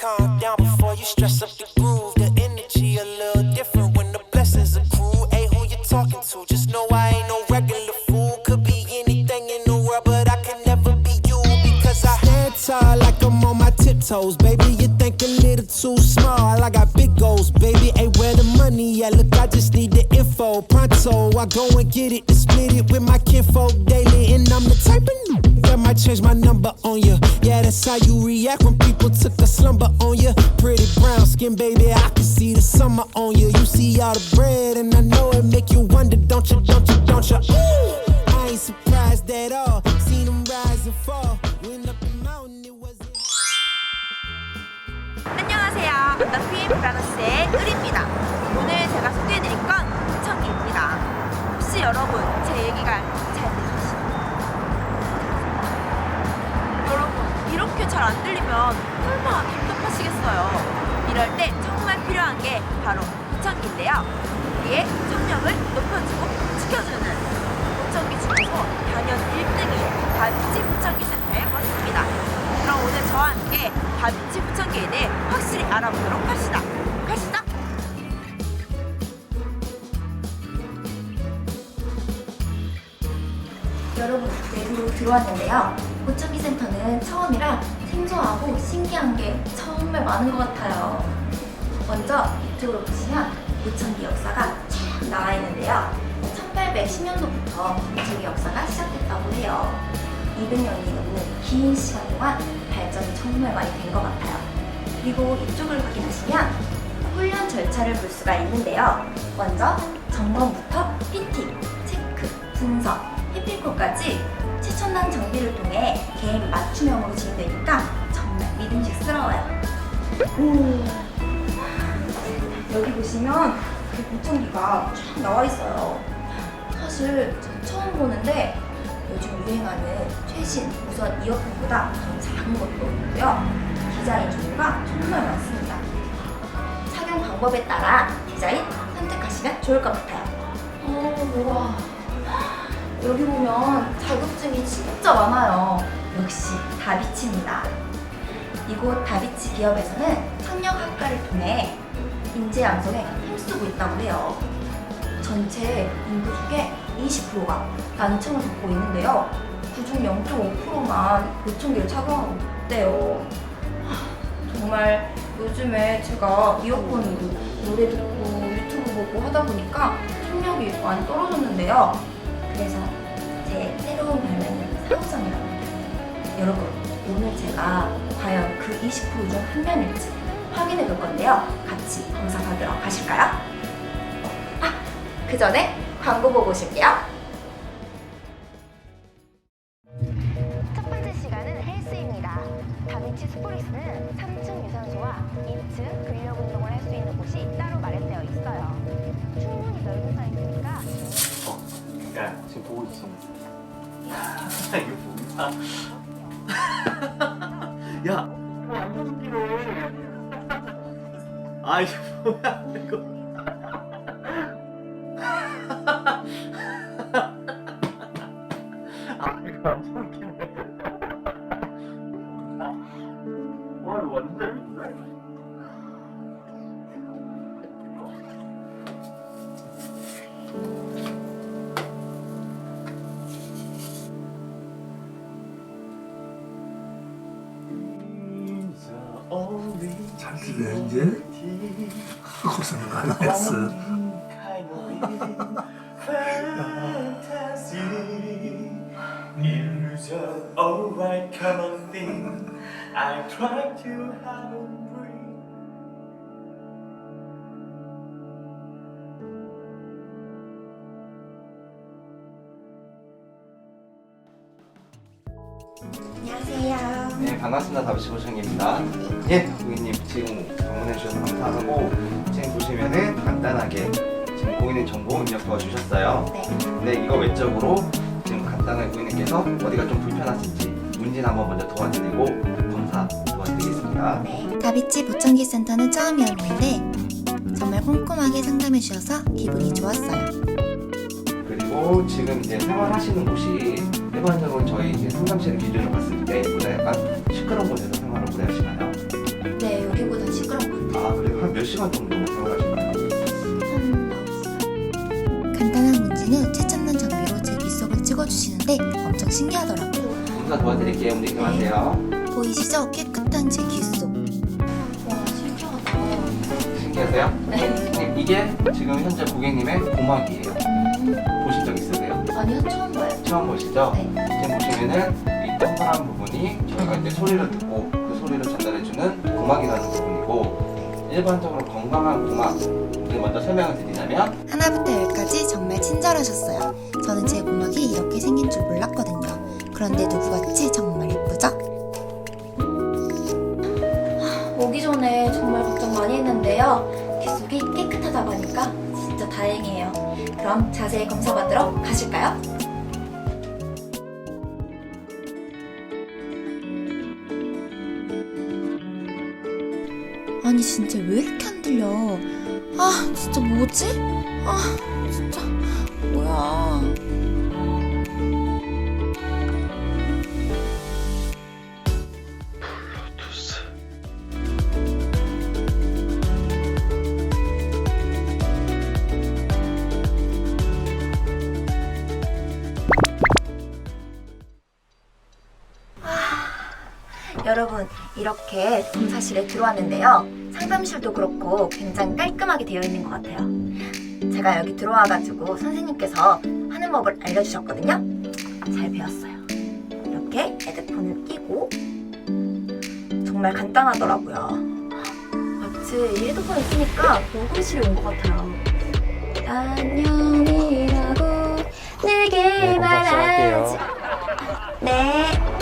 calm down before you stress up the groove. The energy a little different when the blessings accrue. Hey, who you talking to? Just know I ain't no regular fool. Could be anything in the world, but I can never be you because I stand tall like I'm on my tiptoes, baby. You think a little too small. I got big goals, baby. Hey, where the money at? Look, I just need the info. Pronto, I go and get it and split it with my kinfolk daily. And I'm the type of n- that might change my number on you. Yeah, that's how you react when people took a slumber on you. Pretty brown skin, baby. I can see the summer on you. You see all the bread, and I know it make you wonder, don't you, don't you, don't you? Ooh, I ain't surprised at all. Seen them rise and fall. Went up the mountain, it wasn't. 안녕하세요. 언더핀 브라더스의 의리입니다. 오늘 제가 소개해드릴 건 부천기입니다. 혹시 여러분 제 얘기가 이렇게 잘 안 들리면 얼마나 답답하시겠어요. 이럴 때 정말 필요한 게 바로 부천기인데요. 우리의 청력을 높여주고 지켜주는 부천기 중에서 단연 1등인 다비치 부천기 센터에 왔습니다. 그럼 오늘 저와 함께 다비치 부천기에 대해 확실히 알아보도록 합시다. 가시죠. 여러분 내부로 들어왔는데요. 보청기 센터는 처음이라 생소하고 신기한 게 정말 많은 것 같아요. 먼저 이쪽으로 보시면 보청기 역사가 쫙 나와 있는데요. 1810년도부터 보청기 역사가 시작됐다고 해요. 200년이 넘는 긴 시간 동안 발전이 정말 많이 된 것 같아요. 그리고 이쪽을 확인하시면 훈련 절차를 볼 수가 있는데요. 먼저 점검부터 피팅, 체크, 분석, 해필코까지 최첨단 장비를 통해 개인 맞춤형으로 진행되니까 정말 믿음직스러워요. 오, 여기 보시면 그 보청기가 쫙 나와 있어요. 사실 저 처음 보는데 요즘 유행하는 최신 무선 이어폰보다 더 작은 것도 있고요. 디자인 종류가 정말 많습니다. 착용 방법에 따라 디자인 선택하시면 좋을 것 같아요. 오, 와. 여기 보면 자격증이 진짜 많아요. 역시 다비치입니다. 이곳 다비치 기업에서는 청력학과를 통해 인재 양성에 힘쓰고 있다고 해요. 전체 인구 중에 20%가 난청을 겪고 있는데요. 그중 0.5%만 보청기를 착용하고 있대요. 하, 정말 요즘에 제가 이어폰으로 노래 듣고 유튜브 보고 하다 보니까 청력이 많이 떨어졌는데요. 그래서 제 새로운 별명은 사후성이라고 합니다. 여러분, 오늘 제가 과연 그 20%중 한 명일지 확인해 볼 건데요. 같이 검사 받으러 가실까요? 아, 그 전에 광고 보고 오실게요. 이게 뭐야? 야. 아 이게 뭐야 이거. 아 이거 완전 웃기네. 와 완전 재밌네. 잘 들려 이제? 고생 많았어. Illusion, alright, come on, thing. I try to hide 안녕하세요. 네, 반갑습니다. 다비치 보청입니다. 예, 고객님 지금 방문해 주셔서 감사하고 지금 보시면은 간단하게 지금 고객님 정보 입력 도와주셨어요. 네. 근데 이거 외적으로 지금 간단하게 고객님께서 어디가 좀 불편하신지 문진 한번 먼저 도와드리고 검사 도와드리겠습니다. 네. 다비치 보청기 센터는 처음이었는데 정말 꼼꼼하게 상담해 주셔서 기분이 좋았어요. 그리고 지금 이제 생활하시는 곳이 일반적으로 저희 이제 상담실 기준으로 봤을 때 보다 약간 시끄러운 곳에서 생활을 오래 하시나요? 네, 여기 시간 정도 사용하실까요? 간단한 문제는 최첨단 장비로 제 귓속을 찍어주시는데 엄청 신기하더라고요. 검사 도와드릴게요. 움직이지 마세요. 보이시죠? 깨끗한 제 귓속. 와 신기하다. 신기하세요? 네. 이게 지금 현재 고객님의 고막이에요. 보신 적 있으세요? 아니요 처음. 처음 보시죠? 네. 지금 보시면은 이 동그란 부분이 저희가 이제 소리를 듣고 그 소리를 전달해주는 고막이라는 부분이고 일반적으로 건강한 고막 이제 먼저 설명을 드리자면 하나부터 열까지 정말 친절하셨어요. 저는 제 고막이 이렇게 생긴 줄 몰랐거든요. 그런데 누구같이 정말 예쁘죠? 오기 전에 정말 걱정 많이 했는데요. 귓속이 깨끗하다고 하니까 진짜 다행이에요. 그럼 자세히 검사 받으러 가실까요? 아니 진짜 왜 이렇게 안 들려? 아 진짜 뭐지? 아 진짜 여러분 이렇게 검사실에 들어왔는데요. 상담실도 그렇고 굉장히 깔끔하게 되어 있는 것 같아요. 제가 여기 들어와가지고 선생님께서 하는 법을 알려주셨거든요. 잘 배웠어요. 이렇게 헤드폰을 끼고 정말 간단하더라고요. 마치 이 헤드폰을 쓰니까 녹음실에 온 것 같아요. 안녕이라고 내게 말하지. 네.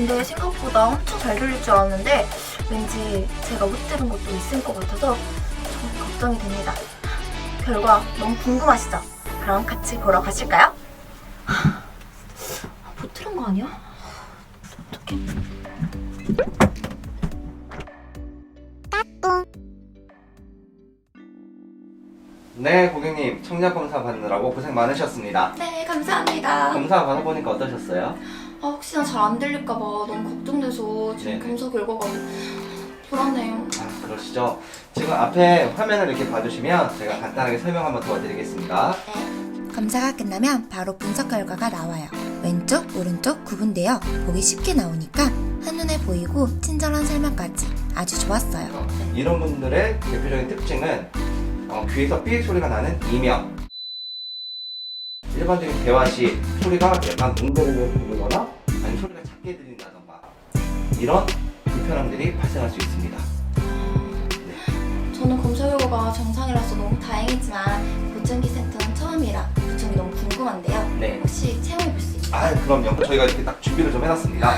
근데 생각보다 엄청 잘 들릴 줄 알았는데 왠지 제가 못 들은 것도 있을 것 같아서 좀 걱정이 됩니다. 결과 너무 궁금하시죠? 그럼 같이 보러 가실까요? 아, 못 들은 거 아니야? 어떡해. 네 고객님 청력 검사 받느라고 고생 많으셨습니다. 네, 감사합니다. 검사 받아보니까 어떠셨어요? 아, 혹시나 잘 안 들릴까봐 너무 걱정돼서 지금 네네. 검사 결과가 불안해요. 아 그러시죠. 지금 앞에 화면을 이렇게 봐주시면 제가 간단하게 설명 한번 도와드리겠습니다. 검사가 끝나면 바로 분석 결과가 나와요. 왼쪽, 오른쪽 구분되어 보기 쉽게 나오니까 한눈에 보이고 친절한 설명까지 아주 좋았어요. 이런 분들의 대표적인 특징은 어, 귀에서 삐 소리가 나는 이명 일반적인 대화 시 소리가 약간 웅대를 부르거나 아니면 소리가 작게 들린다던가 이런 불편함들이 발생할 수 있습니다. 저는 검사 결과가 정상이라서 너무 다행이지만 보청기 센터는 처음이라 보청기 너무 궁금한데요. 네. 혹시 체험해 볼 수 있어요? 아 그럼요. 저희가 이렇게 딱 준비를 좀 해놨습니다.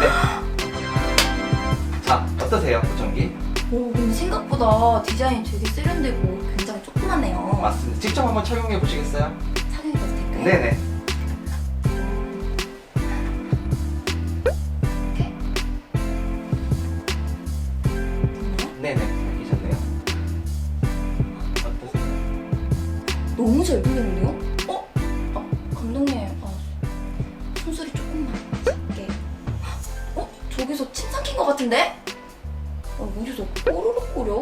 네. 자 어떠세요, 보청기? 오, 근데 생각보다 디자인이 되게 세련되고 굉장히 조그맣네요. 맞습니다. 직접 한번 착용해 보시겠어요? 네네. 네네. 이셨네요. 어떠세요? 너무 잘 들리는데요? 어? 아, 감독님, 아, 숨소리 조금만 작게. 어? 저기서 침 삼킨 것 같은데? 어, 어디서 꼬르륵 거려?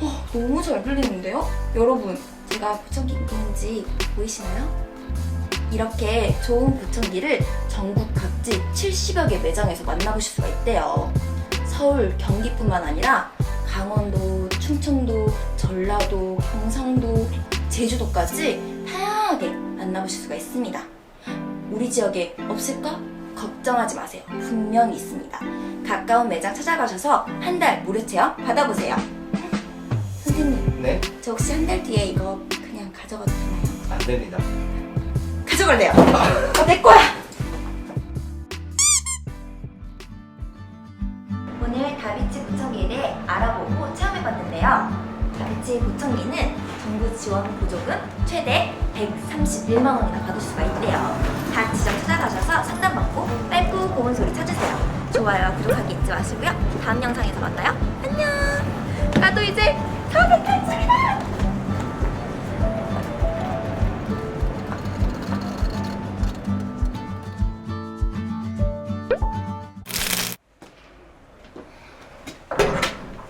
어, 너무 잘 들리는데요? 여러분, 제가 보청기 있는지 보이시나요? 이렇게 좋은 보청기를 전국 각지 70여 개 매장에서 만나보실 수가 있대요. 서울, 경기뿐만 아니라 강원도, 충청도, 전라도, 경상도, 제주도까지 다양하게 만나보실 수가 있습니다. 우리 지역에 없을까? 걱정하지 마세요. 분명히 있습니다. 가까운 매장 찾아가셔서 한 달 무료 체험 받아보세요. 저 혹시 한 달 뒤에 이거 그냥 가져가도 되나요? 안 됩니다. 가져갈래요. 어, 내 거야. 다비치 보청기에 대해 알아보고 체험해봤는데요. 다비치 보청기는 정부 지원 보조금 최대 131만 원이나 받을 수가 있대요. 다 지점 찾아가셔서 상담받고 짧고 고운 소리 찾으세요. 좋아요와 구독하기 잊지 마시고요. 다음 영상에서 만나요. 안녕. 나도 이제 서울 탈출이다.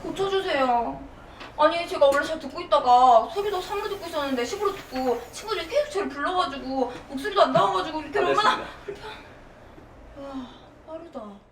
고쳐주세요. 아니 제가 원래 잘 듣고 있다가 소리도 3으로 듣고 있었는데 10으로 듣고 친구들이 계속 저를 불러가지고 목소리도 안 나와가지고 이렇게 얼마나 알겠습니다. 와 빠르다.